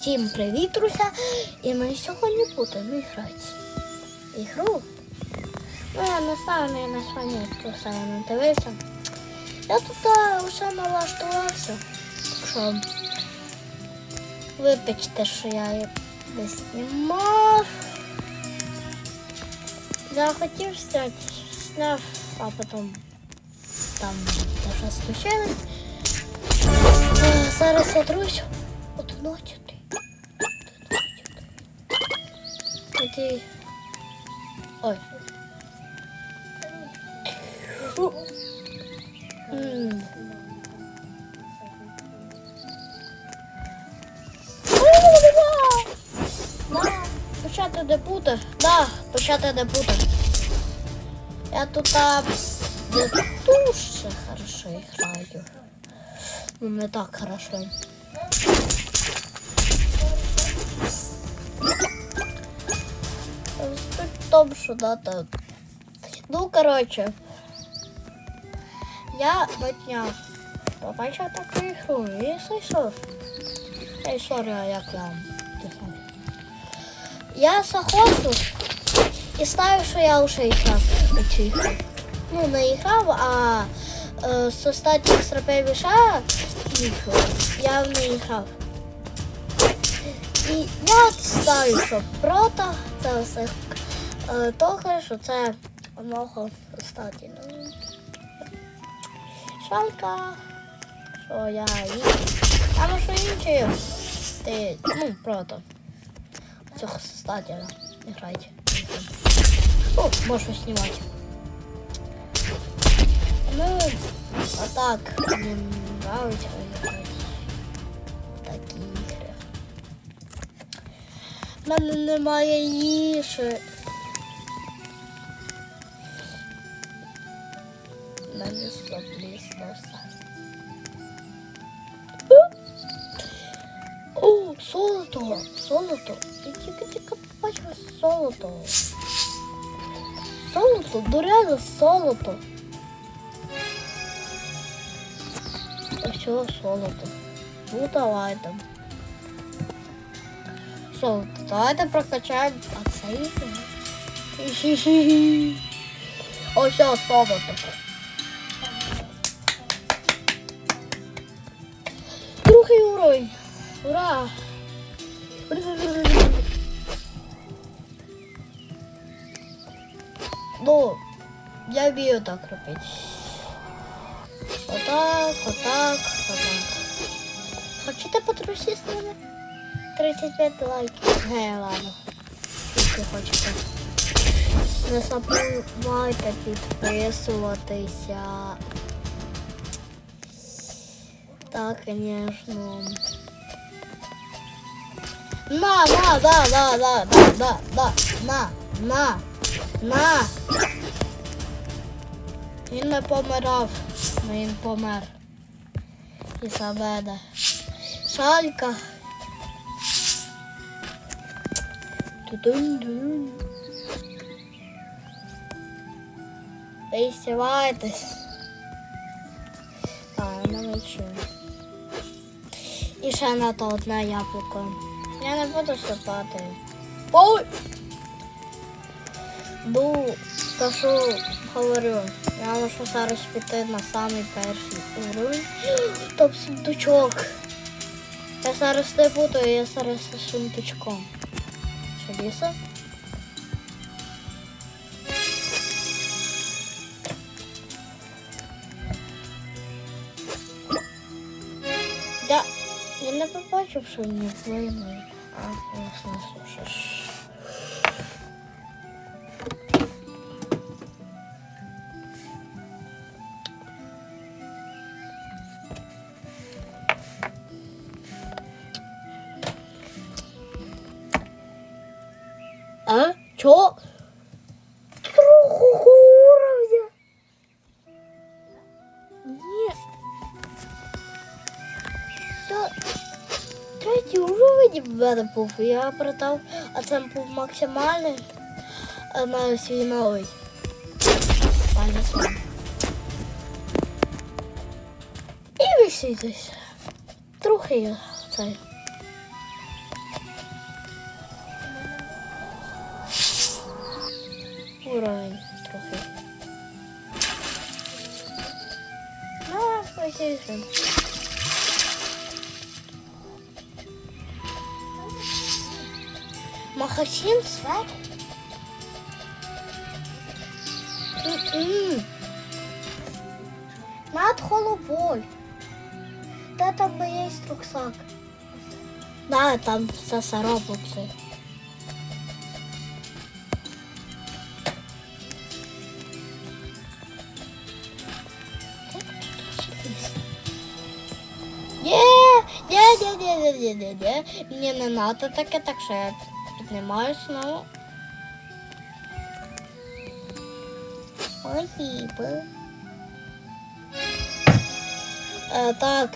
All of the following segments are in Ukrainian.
Всім привіт, друзі! І ми сьогодні будемо грати ігру. Ну, я не знаю, я на сьогодні просто не дивився. Я тут а, вже налаштувався. Що вибачте, що я не знімав. Я хотів зняти, зняв, а потім там щось случилось. Е, Зараз я друзі. Який. Ой. Почати не буде. Да, почати не буде. Я тут а, не дуже хорошо граю. Ну, не так хорошо. Том, что надо... Ну, короче, я на днях побачив таку ігру і зайшов. Та історія, як я дізнався. Я заходжу і ставлю, що я вже грав у цю ігру. Ну, не грав, а е, з останніх стратегіша ігор я в неї грав. І я ставлю, що проти це все того, що це одного статі. Шалка, що я їм. А що інші, ти, ну, проти цього статіля не грайте. О, можу знімати. Ну, а так, мені нравиться такі ігри. В мене немає їжі. О, золото! Золото! Я тільки тільки бачила золото. Золото, ну реально золото. А що золото? Ну давайте. Золото, давайте прокачаємо. А це. Хі-хі-хі. Ось що золото. Другий уровень. Ура! Ну, я вмію так робити. Отак, отак, отак. Хочете потрусити з ними? 35 лайків. Ге, ладно. Скільки хочете. Не забувайте підписуватися. Так, конечно. На, на, да, да, да, да, да, да, на, на, на. Він не помирав, він помер. І заведе. Шалька. Тудун-дун. Ви здіваєтесь. А, я не. І ще на то одне яблуко. Я не буду сипати. Ой! Ну, то що говорю, я можу зараз піти на самий перший уровень. Там сундучок. Я зараз не буду, я зараз з сундучком. Що ліса? Я, я не побачив, що мені вплинули. А, ясно, Бер був я продав, а це був максимальний. Е, а маю свій новий. І висітись. Трохи цей. Уровень трохи. Ну, посіжемо. Магазин свет? Над головою. Де там є рюкзак? Да, там все саробуці. Ні, не надо таке, так що я піднімаю знову. Спасибо. Е, так.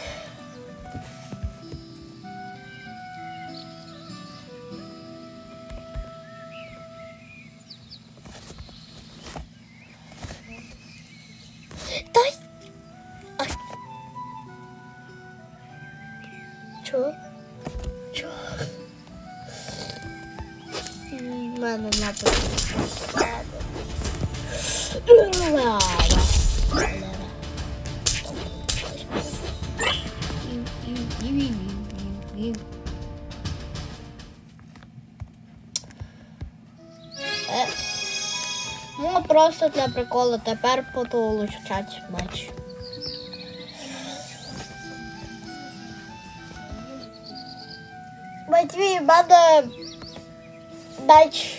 Мене написано. Ну, просто для приколу тепер улучшати меч. Матвій, в мене меч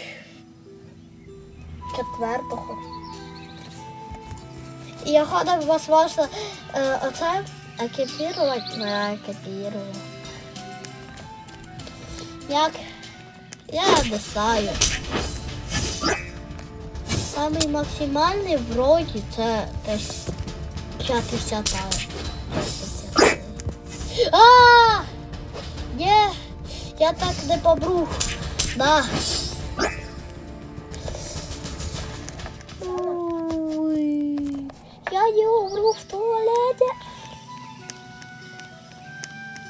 четвертого. Я ходив вас можна е, оце екіпірувати, не екіпірувати. Як? Я не знаю. Самий максимальний вроді це десь 50. А! Ні, я так не побру. Да. Ой, я не умру в туалеті.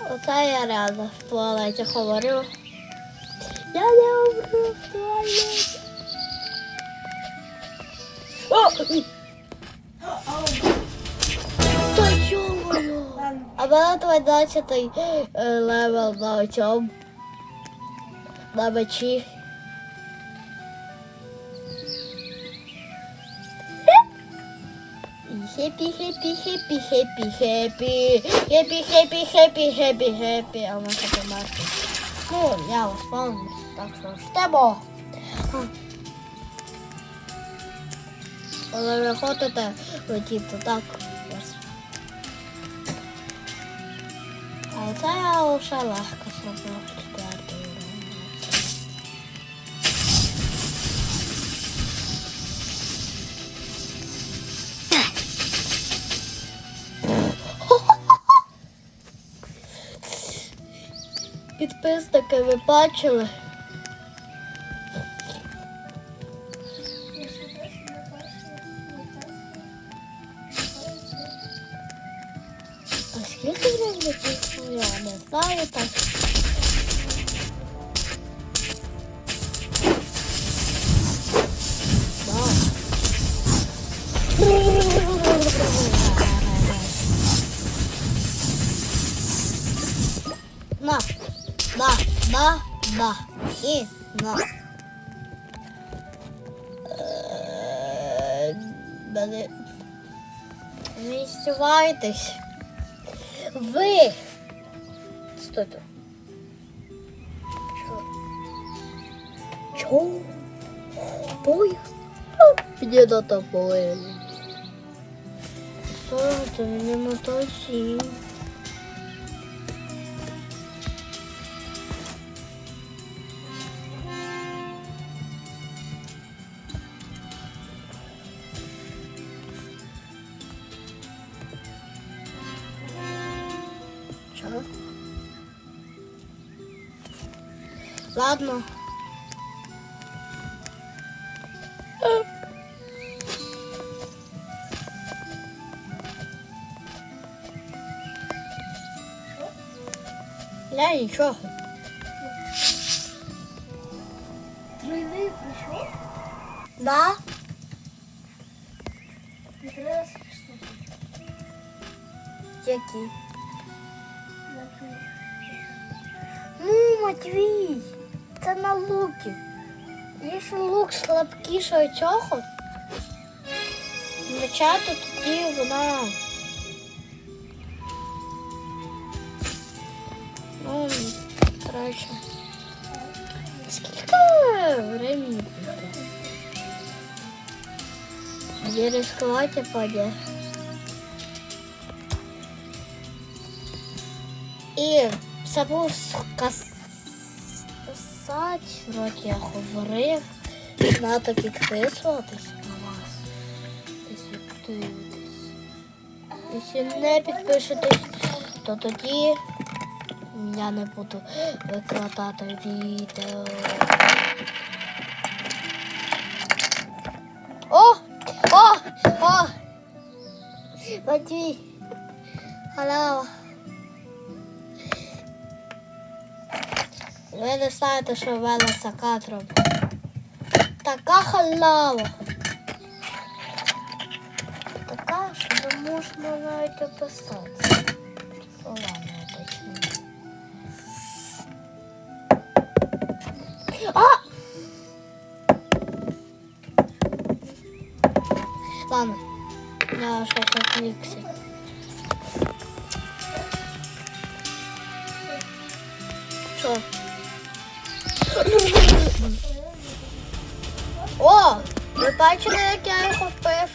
Оце я реально в туалеті говорю. Я не умру в туалеті. О! Та йо-моє! А мене 12 е, левел на цьому. На мечі. Хеппі, хеппі, хеппі, хеппі, хеппі. Хеппі, хеппі, хеппі, хеппі, хеппі. А ми померти. Ну, я пам'ятаю, так що ждемо. Коли ви ходите, летіти так. А це я лише легко зробив Підписники ви бачили. А скільки? Ну, я не знаю так. Да, да, да. І на. Е, Мене... Не здівайтесь. Ви. Стойте. Чо? Чо? Поїзд? Мені на тобою. Стойте, мені мотосі. Чо? Ладно. Я нічого. Тройний прийшов? Да? Лук слабкіше цього, меча, то тоді вона. Ну, коротше. Скільки времени? Где рисковать опаде. І забув сказати, вроді я говорив, треба підписуватись на вас. Якщо не підпишетесь, то тоді я не буду викладати відео. О! О! О! Матвій! Халява! Ви не знаєте, що в мене за кадром. Така халява. Така, що не можна навіть описати. Словами точніше. А! Ладно, я щось отвлекся. Що? О! Ви бачили, як я його впив?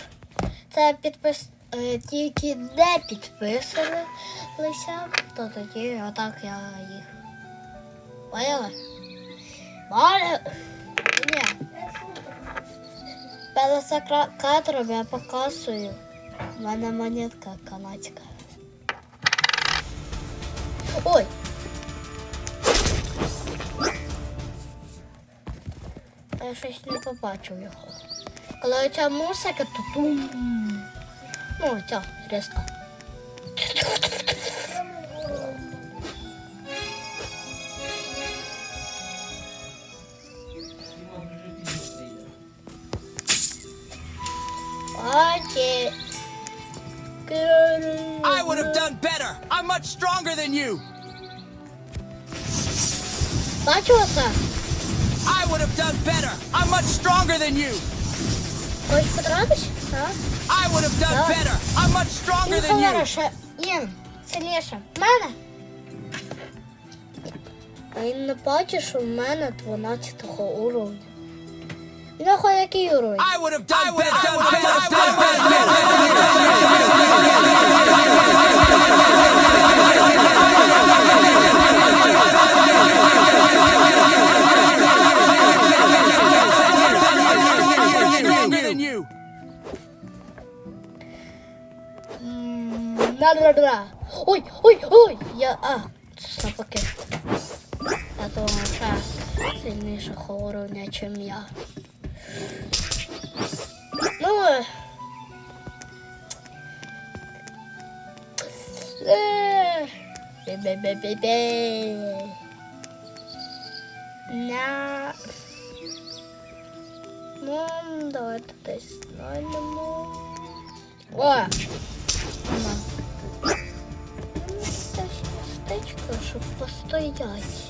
Це підпис... е, тільки не підписалися, то тоді отак я їх. Поняли? Поняли? Ні. Перед кадром я показую. У мене монетка канадська. Ой! Я щось не побачив його. Коли ця музика, то тум. Ну, ця різка. Окей. I would have done better. I'm much stronger than you. Бачила це? I would have done better. I'm much stronger than you. А? I would have done Давай. better. I'm much stronger than you. хороше. Ін, сильніше. Мене. А він не бачить, що в мене 12 уровня. Він нахуй який уровень? I would have done better. I would have done better. М, Да-да-да. Ой, ой, ой, я. А, навпаки. Я думаю, ще сильнішого уровня, ніж я. Ну. е. Е. Бе-бе-бе-бе-бе. На. Ну, давайте десь знайдемо. О! Постояти. Ну.